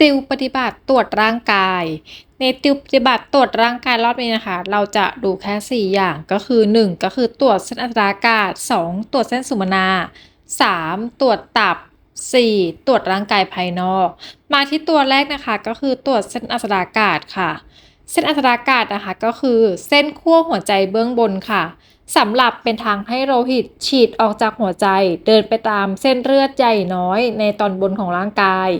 ติวปฏิบัติตรวจร่างกาย ในติวปฏิบัติตรวจร่างกายรอบนี้นะคะ เราจะดูแค่ 4 อย่างก็คือ 1 ก็คือตรวจเส้นอัตราอากาศ 2 ตรวจเส้นสุมนา 3 ตรวจตับ 4 ตรวจร่างกายภายนอก มาที่ตัวแรกนะคะก็คือตรวจเส้นอัตราอากาศค่ะ เส้นอัตราอากาศนะคะก็คือเส้นขั้วหัวใจเบื้องบนค่ะสำหรับเป็นทางให้โลหิตฉีดออกจากหัวใจ เดินไปตามเส้นเลือดใหญ่น้อยในตอนบนของร่างกาย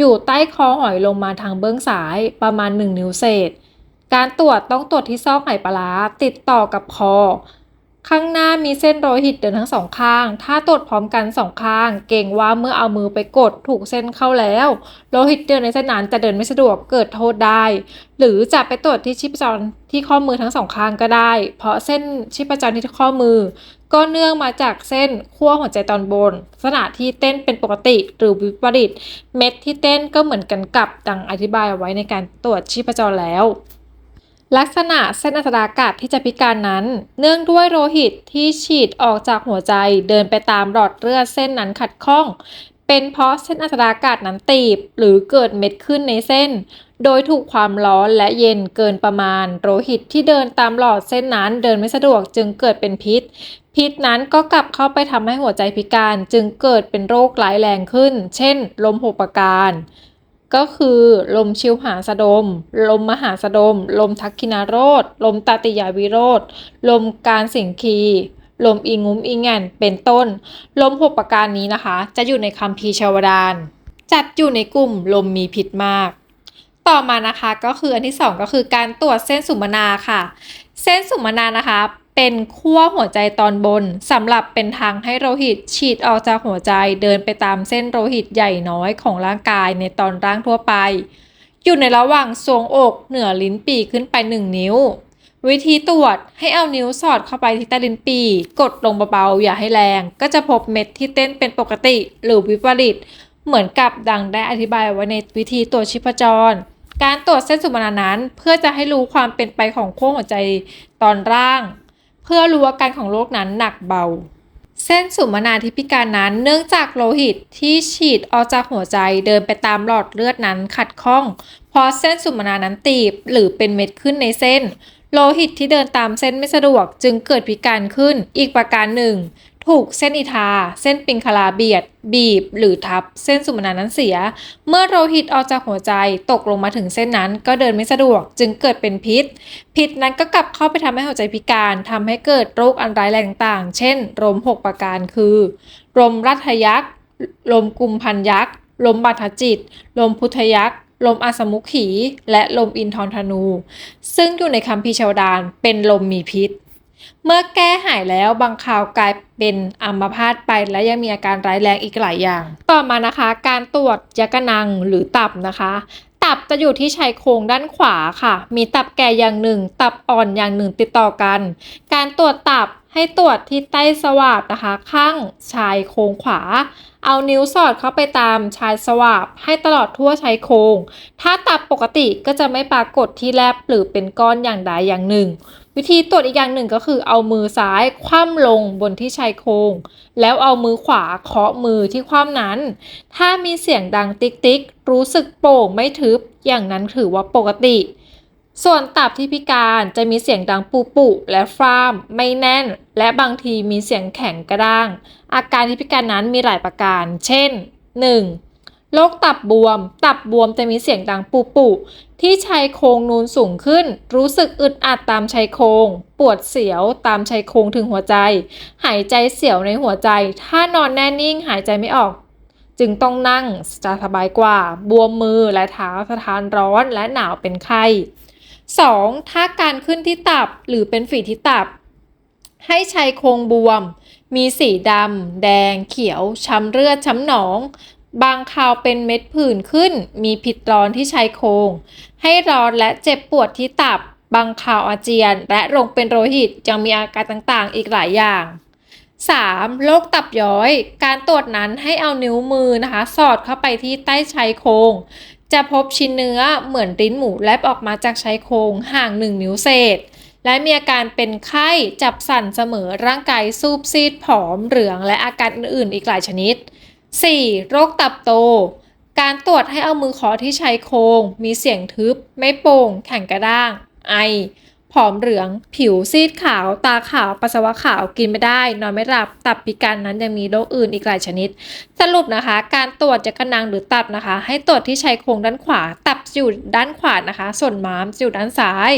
อยู่ใต้คอหอยลงมาทางเบื้องซ้ายประมาณ 1 นิ้วเศษ การตรวจต้องตรวจที่ซอกไหปลาร้าติดต่อกับคอ ข้างหน้ามีเส้นโลหิตเดินทั้งสองข้าง ถ้าตรวจพร้อมกันสองข้าง เก่งว่าเมื่อเอามือไปกดถูกเส้นเข้าแล้วโลหิตเดินในเส้นนั้นจะเดินไม่สะดวกเกิดโทษได้ หรือจะไปตรวจที่ชีพจรที่ข้อมือทั้งสองข้างก็ได้ เพราะเส้นชีพจรที่ข้อมือ ก็เนื่องมาจากเส้นขั้วหัวใจตอนบนลักษณะที่เต้นเป็นปกติหรือวิปริต เม็ดที่เต้นก็เหมือนกันกับดังอธิบายเอาไว้ในการตรวจชีพจรแล้วลักษณะเส้นอัตราอากาศที่จะพิการนั้น เนื่องด้วยโลหิตที่ฉีดออกจากหัวใจเดินไปตามหลอดเลือดเส้นนั้นขัดข้อง เป็นเพราะเส้นอัตราอากาศนั้นตีบ หรือเกิดเม็ดขึ้นในเส้น โดยถูกความร้อนและเย็นเกินประมาณ โลหิตที่เดินตามหลอดเส้นนั้นเดินไม่สะดวกจึงเกิดเป็นพิษ พิษนั้นก็กลับเข้าไปทำให้หัวใจพิการจึงเกิดเป็นโรคร้ายแรงขึ้น เช่น ลมหุบปการก็คือลมชิวหาสะดม ลมมหาสะดม ลมทักคินาโรธลมตาติยาวิโรธลมการสิงคี ลมอีงุ้มอีแงนเป็นต้น ลมหกประการนี้นะคะ จะอยู่ในคัมภีชาวดาน จัดอยู่ในกลุ่มลมมีพิษมาก ต่อมานะคะก็คืออันที่สองก็คือการตรวจเส้นสุมนาค่ะ เส้นสุมนานะคะ เป็นขั้วหัวใจตอนบนสำหรับเป็นทางให้โลหิตฉีดออกจากหัวใจเดินไปตามเส้นโลหิตใหญ่น้อยของร่างกายในตอนร่างทั่วไป อยู่ในระหว่างทรวงอกเหนือลิ้นปีขึ้นไป 1 นิ้ว วิธีตรวจให้เอานิ้วสอดเข้าไปที่ใต้ลิ้นปีกดลงเบาๆอย่าให้แรง ก็จะพบเม็ดที่เต้นเป็นปกติ หรือวิปริต เหมือนกับดังได้อธิบายไว้ในวิธีตรวจชีพจร การตรวจเส้นสุมนานั้น เพื่อจะให้รู้ความเป็นไปของขั้วหัวใจตอนร่าง เพื่อรู้อาการของโรคนั้นหนักเบา เส้นสุมนาที่พิการนั้น เนื่องจากโลหิตที่ฉีดออกจากหัวใจเดินไปตามหลอดเลือดนั้นขัดข้องพราะเส้นสุมนานั้นตีบหรือเป็นเม็ดขึ้นในเส้น โลหิตที่เดินตามเส้นไม่สะดวกจึงเกิดพิการขึ้น อีกประการหนึ่ง ถูกเส้นอิทา เส้นปิงคลาเบียด บีบ หรือทับ เส้นสุมนานั้นเสีย เมื่อโลหิตออกจากหัวใจตกลงมาถึงเส้นนั้นก็เดินไม่สะดวกจึงเกิดเป็นพิษ พิษนั้นก็กลับเข้าไปทำให้หัวใจพิการทำให้เกิดโรคอันร้ายแรงต่างๆ เช่นลมหกประการคือลมรัฐยักษ์ลมกุมพันยักษ์ลมบัทจิตลมพุทธยักษ์ ลมอาสมุขี และลมอินทรธนู ซึ่งอยู่ในคัมภีร์ชาวดานเป็นลมมีพิษ เมื่อแก้หายแล้วบางคราวกลายเป็นอัมพาตไปและยังมีอาการร้ายแรงอีกหลายอย่าง ต่อมานะคะ การตรวจยกนังหรือตับนะคะตับจะอยู่ที่ชายโครงด้านขวาค่ะ มีตับแก่อย่างหนึ่ง ตับอ่อนอย่างหนึ่งติดต่อกัน การตรวจตับ ให้ตรวจที่ใต้สวาบนะคะ ข้างชายโครงขวา เอานิ้วสอดเข้าไปตามชายสวาบให้ตลอดทั่วชายโครง ถ้าตับปกติก็จะไม่ปรากฏที่แลบหรือเป็นก้อนอย่างใดอย่างหนึ่ง วิธีตรวจอีกอย่างหนึ่งก็คือเอามือซ้ายคว่ำลงบนที่ชายโครง แล้วเอามือขวาเคาะมือที่คว่ำนั้น ถ้ามีเสียงดังติ๊กติ๊กรู้สึกโป่งไม่ทึบอย่างนั้นถือว่าปกติ ส่วนตับที่พิการจะมีเสียงดังปุปุและฟราม ไม่แน่น และบางทีมีเสียงแข็งกระด้าง อาการที่พิการนั้นมีหลายประการ เช่น 1. โรคตับบวม ตับบวมจะมีเสียงดังปุปุที่ชายโครงนูนสูงขึ้น รู้สึกอึดอัดตามชายโครง ปวดเสียวตามชายโครงถึงหัวใจ หายใจเสียวในหัวใจ ถ้านอนแน่นิ่งหายใจไม่ออก จึงต้องนั่งจะสบายกว่า บวมมือและเท้าสถานร้อนและหนาวเป็นไข้ 2. ถ้าการขึ้นที่ตับหรือเป็นฝีที่ตับ ให้ชายโครงบวม มีสีดำ แดง เขียว ช้ำเลือด ช้ำหนอง บางคราวเป็นเม็ดผื่นขึ้น มีผิดร้อนที่ชายโครง ให้ร้อนและเจ็บปวดที่ตับ บางคราวอาเจียน และลงเป็นโลหิตยังมีอาการต่างๆ อีกหลายอย่าง 3. โรคตับย้อย การตรวจนั้นให้เอานิ้วมือนะคะ สอดเข้าไปที่ใต้ชายโครง จะพบชิ้นเนื้อเหมือนลิ้นหมูแลบออกมาจากชายโครงห่าง 1 นิ้วเศษ และมีอาการเป็นไข้จับสั่นเสมอร่างกายซูบซีดผอมเหลืองและอาการอื่นๆ อีกหลายชนิด 4. โรคตับโต การตรวจให้เอามือขอที่ชายโครงมีเสียงทึบ ไม่โป่ง แข็งกระด้าง ไอ ผอมเหลือง ผิวซีดขาว ตาขาว ปัสสาวะขาว กินไม่ได้ นอนไม่หลับ ตับพิการนั้นยังมีโรคอื่นอีกหลายชนิด สรุปนะคะ การตรวจจะกระนังหรือตับนะคะ ให้ตรวจที่ชายโครงด้านขวา ตับจะอยู่ด้านขวานะคะ ส่วนม้ามจะอยู่ด้านซ้าย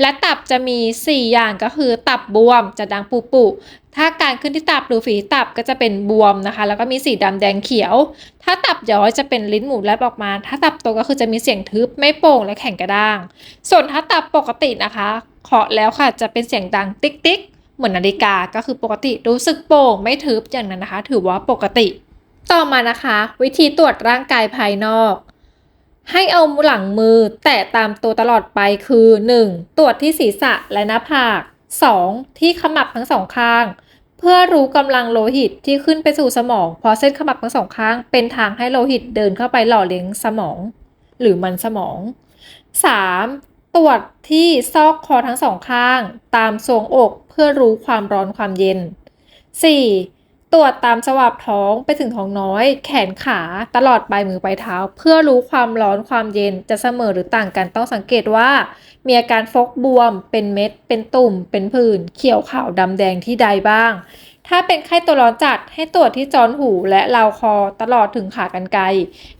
และตับจะมี 4 อย่างก็คือตับบวมจะดังปุปุถ้าการขึ้นที่ตับหรือฝีตับก็จะเป็นบวมนะคะ แล้วก็มีสีดำแดงเขียว ถ้าตับย้อยจะเป็นลิ้นหมูแลบออกมา ถ้าตับโตก็คือจะมีเสียงทึบไม่โป่งและแข็งกระด้าง ส่วนถ้าตับปกตินะคะเคาะแล้วค่ะจะเป็นเสียงดังติ๊กติ๊กเหมือนนาฬิกาก็คือปกติรู้สึกโป่งไม่ทึบอย่างนั้นนะคะ ถือว่าปกติ ต่อมานะคะ วิธีตรวจร่างกายภายนอก ให้เอาหลังมือแตะตามตัวตลอดไปคือ 1. ตรวจที่ศีรษะและหน้าผาก 2. ที่ขมับทั้งสองข้าง เพื่อรู้กำลังโลหิตที่ขึ้นไปสู่สมองเพราะเส้นขมับทั้งสองข้าง เป็นทางให้โลหิตเดินเข้าไปหล่อเลี้ยงสมอง หรือมันสมอง 3. ตรวจที่ซอกคอทั้งสองข้าง ตามทรวงอกเพื่อรู้ความร้อนความเย็น 4. ตรวจตามสวาบท้องไปถึงท้องน้อย แขนขาตลอดปลายมือปลายเท้า เพื่อรู้ความร้อนความเย็นจะเสมอหรือต่างกันต้องสังเกตว่า มีอาการฟกบวม เป็นเม็ด เป็นตุ่ม เป็นผื่นเขียวขาวดำแดงที่ใดบ้าง ถ้าเป็นไข้ตัวร้อนจัดให้ตรวจที่จอนหูและราวคอตลอดถึงขากรรไกร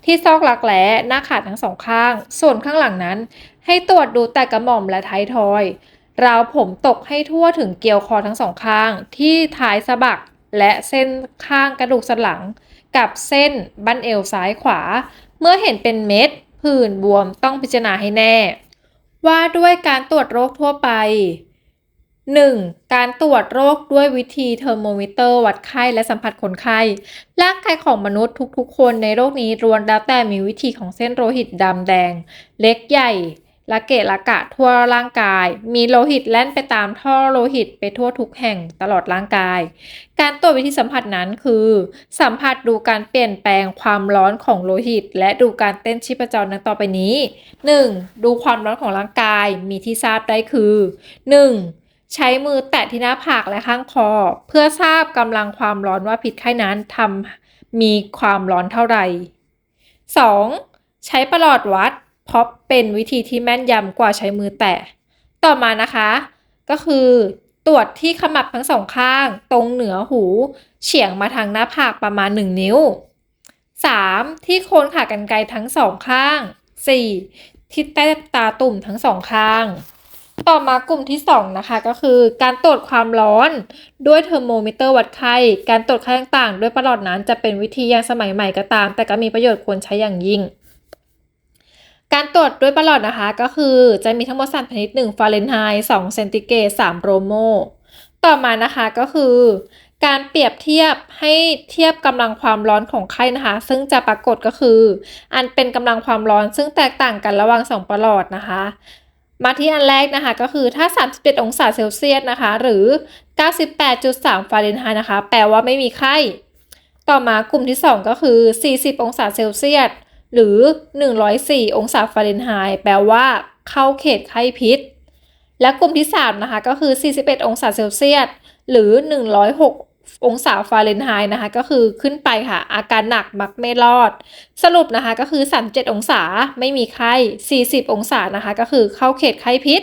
ที่ซอกหลักแหลหน้าขาทั้งสองข้าง ส่วนข้างหลังนั้น ให้ตรวจดูแต่กระหม่อมและท้ายทอยราวผมตกให้ทั่วถึงเกลียวคอทั้งสองข้าง ที่ท้ายสะบัก และเส้นข้างกระดูกสันหลัง กับเส้นบั้นเอวซ้ายขวา เมื่อเห็นเป็นเม็ดผื่นบวมต้องพิจารณาให้แน่ ว่าด้วยการตรวจโรคทั่วไป 1. การตรวจโรคด้วยวิธีเทอร์โมมิเตอร์วัดไข้และสัมผัสคนไข้ ร่างกายของมนุษย์ทุกๆ คนในโรคนี้ล้วนแล้วแต่มีวิธีของเส้นโลหิตดำแดง เล็กใหญ่ ละเกะละกะทั่วร่างกาย มีโลหิตแล่นไปตามท่อโลหิตไปทั่วทุกแห่งตลอดร่างกาย การตรวจวิธีสัมผัสนั้นคือ สัมผัสดูการเปลี่ยนแปลงความร้อนของโลหิต และดูการเต้นชีพจรนั้นต่อไปนี้ 1. ดูความร้อนของร่างกายมีที่ทราบได้คือ 1. ใช้มือแตะที่หน้าผากและข้างคอ เพื่อทราบกำลังความร้อนว่าพิษไข้นั้นทำมีความร้อนเท่าไหร่ 2. ใช้ประหลอดวัด เพราะเป็นวิธีที่แม่นยำกว่าใช้มือแตะ ต่อมานะคะ ก็คือตรวจที่ขมับทั้งสองข้าง ตรงเหนือหู เฉียงมาทางหน้าผากประมาณ 1 นิ้ว 3. ที่โคนขากรรไกรทั้งสองข้าง 4. ที่ใต้ตาตุ่มทั้งสองข้าง ต่อมากลุ่มที่ 2 นะคะ ก็คือ การตรวจความร้อนด้วยเทอร์โมมิเตอร์วัดไข้ การตรวจค่าต่างๆ ด้วยประหลอดนั้นจะเป็นวิธียังสมัยใหม่ก็ตาม แต่ก็มีประโยชน์ควรใช้อย่างยิ่ง การตรวจด้วยประหลอดนะคะ ก็คือจะมีทั้งหมด3ชนิด1ฟาเรนไฮต์2เซนติเกรด3โรโม ต่อมานะคะก็คือ การเปรียบเทียบให้เทียบกำลังความร้อนของไข้นะคะ ซึ่งจะปรากฏก็คือ อันเป็นกำลังความร้อนซึ่งแตกต่างกันระหว่าง2ประหลอดนะคะ มาที่อันแรกนะคะก็คือถ้า 37 องศาเซลเซียสนะคะ หรือ 98.3 ฟาเรนไฮต์นะคะ แปลว่าไม่มีไข้ ต่อมากลุ่มที่ 2 ก็คือ 40 องศาเซลเซียส หรือ 104 องศาฟาเรนไฮต์แปลว่า เข้าเขตไข้พิษ และกลุ่มที่ 3 นะคะ ก็คือ 41 องศาเซลเซียส หรือ 106 องศาฟาเรนไฮต์นะคะ ก็คือขึ้นไปค่ะ อาการหนักมักไม่รอด สรุปนะคะก็คือ 37 องศาไม่มีไข้ 40 องศานะคะ ก็คือเข้าเขตไข้พิษ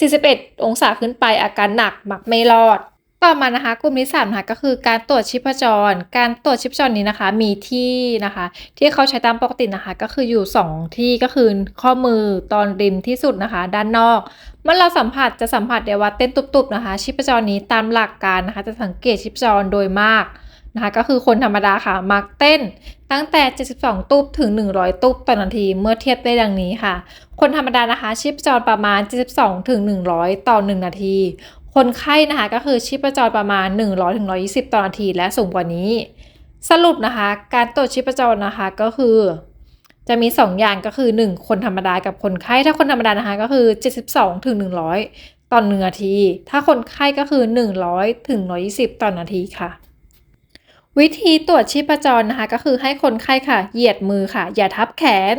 41 องศาขึ้นไปอาการหนักมักไม่รอด ต่อมานะคะกลุ่มที่3นะคะก็คือการตรวจชีพจร การตรวจชีพจรนี้นะคะ มีที่นะคะ ที่เขาใช้ตามปกตินะคะ ก็คืออยู่ 2 ที่ก็คือข้อมือตอนริมที่สุดนะคะ ด้านนอกเมื่อเราสัมผัสจะสัมผัสได้ว่าเต้นตุบๆนะคะ ชีพจรนี้ตามหลักการนะคะ จะสังเกตชีพจรโดยมากนะคะ ก็คือคนธรรมดาค่ะ มักเต้นตั้งแต่ 72 ตุบถึง 100 ตุบต่อนาทีเมื่อเทียบได้ดังนี้ค่ะ คนธรรมดานะคะ ชีพจรประมาณ 72 ถึง 100 ต่อ 1 นาที คนไข้นะคะก็คือชีพจรประมาณ 100-120ถึงต่อนาทีและสูงกว่านี้ สรุปนะคะ การตรวจชีพจรนะคะก็คือ จะมี 2 อย่างก็คือ 1 คนธรรมดากับคนไข้ถ้าคนธรรมดานะคะก็คือ 72ถึง100 ต่อหนึ่งนาที ถ้าคนไข้ก็คือ 100ถึง120 ต่อนาทีค่ะ วิธีตรวจชีพจรนะคะก็คือให้คนไข้ค่ะ เหยียดมือค่ะ อย่าทับแขน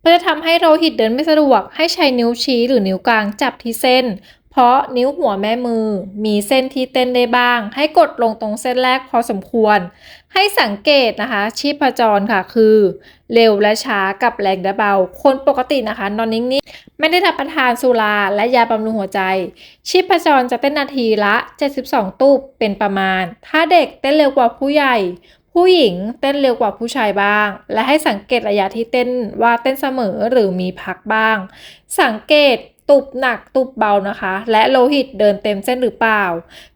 เพื่อจะทำให้โลหิตเดินไม่สะดวกให้ใช้นิ้วชี้หรือนิ้วกลางจับที่เส้น เพราะนิ้วหัวแม่มือมีเส้นที่เต้นได้บ้าง ให้กดลงตรงเส้นแรกพอสมควร ให้สังเกตนะคะ ชีพจรค่ะคือ เร็วและช้ากับแรงและเบา คนปกตินะคะ นอนนิ่งๆ ไม่ได้รับประทานสุราและยาบำรุงหัวใจ ชีพจรจะเต้นนาทีละ 72ตุบเป็นประมาณ ถ้าเด็กเต้นเร็วกว่าผู้ใหญ่ผู้หญิงเต้นเร็วกว่าผู้ชายบ้าง และให้สังเกตระยะที่เต้นว่าเต้นเสมอหรือมีพักบ้าง สังเกต ตุบหนักตุบเบานะคะ และโลหิตเดินเต็มเส้นหรือเปล่า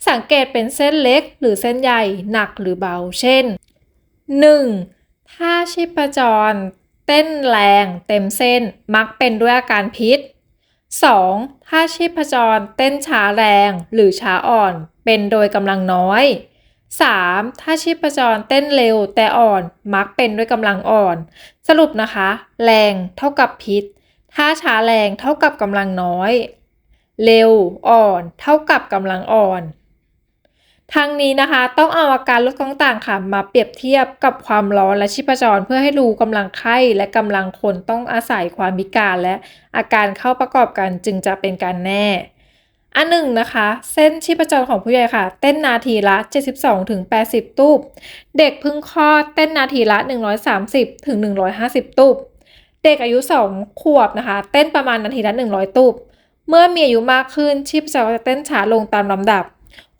สังเกตเป็นเส้นเล็กหรือเส้นใหญ่หนักหรือเบา เช่น 1. ถ้าชีพจร เต้นแรงเต็มเส้นมักเป็นด้วยอาการพิษ 2. ถ้าชีพจรเต้นช้าแรงหรือช้าอ่อนเป็นโดยกำลังน้อย 3. ถ้าชีพจรเต้นเร็วแต่อ่อนมักเป็นด้วยกำลังอ่อน สรุปนะคะ แรงเท่ากับพิษ ถ้าช้าแรงเท่ากับกำลังน้อย เร็วอ่อน เท่ากับกำลังอ่อนทั้งนี้นะคะต้องเอาอาการลดต่างๆค่ะมาเปรียบเทียบกับความร้อนและชีพจร เพื่อให้รู้กำลังไข้และกำลังคนต้องอาศัยความพิการและอาการเข้าประกอบกันจึงจะเป็นการแน่ อันหนึ่งนะคะ เส้นชีพจรของผู้ใหญ่ค่ะ เต้นนาทีละ 72ถึง80 ตูบเด็กพิ่งคลอดเต้นนาทีละ 130ถึง150 ตูบ เด็กอายุ 2 ขวบนะคะ เต้นประมาณนาทีละ100 ตูบเมื่อมีอายุมากขึ้นชีพจรจะเต้นช้าลงตามลำดับ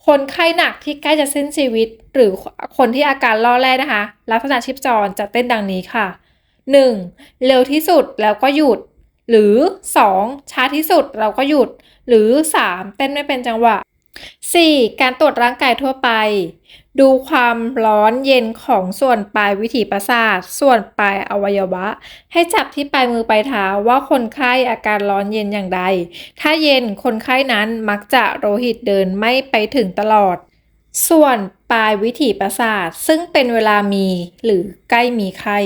คนไข้หนักที่ใกล้จะสิ้นชีวิต หรือคนที่อาการล่อแร่นะคะ ลักษณะชีพจรจะเต้นดังนี้ค่ะ 1. เร็วที่สุดแล้วก็หยุด หรือ 2. ช้าที่สุดเราก็หยุด หรือ 3. เต้นไม่เป็นจังหวะ 4. การตรวจร่างกายทั่วไป ดูความร้อนเย็นของส่วนปลายวิถีประสาท ส่วนปลายอวัยวะ ให้จับที่ปลายมือปลายเท้าว่าคนไข้อาการร้อนเย็นอย่างใด ถ้าเย็นคนไข้นั้นมักจะโลหิตเดินไม่ไปถึงตลอด ส่วนปลายวิถีประสาท ซึ่งเป็นเวลามีหรือใกล้มีไข้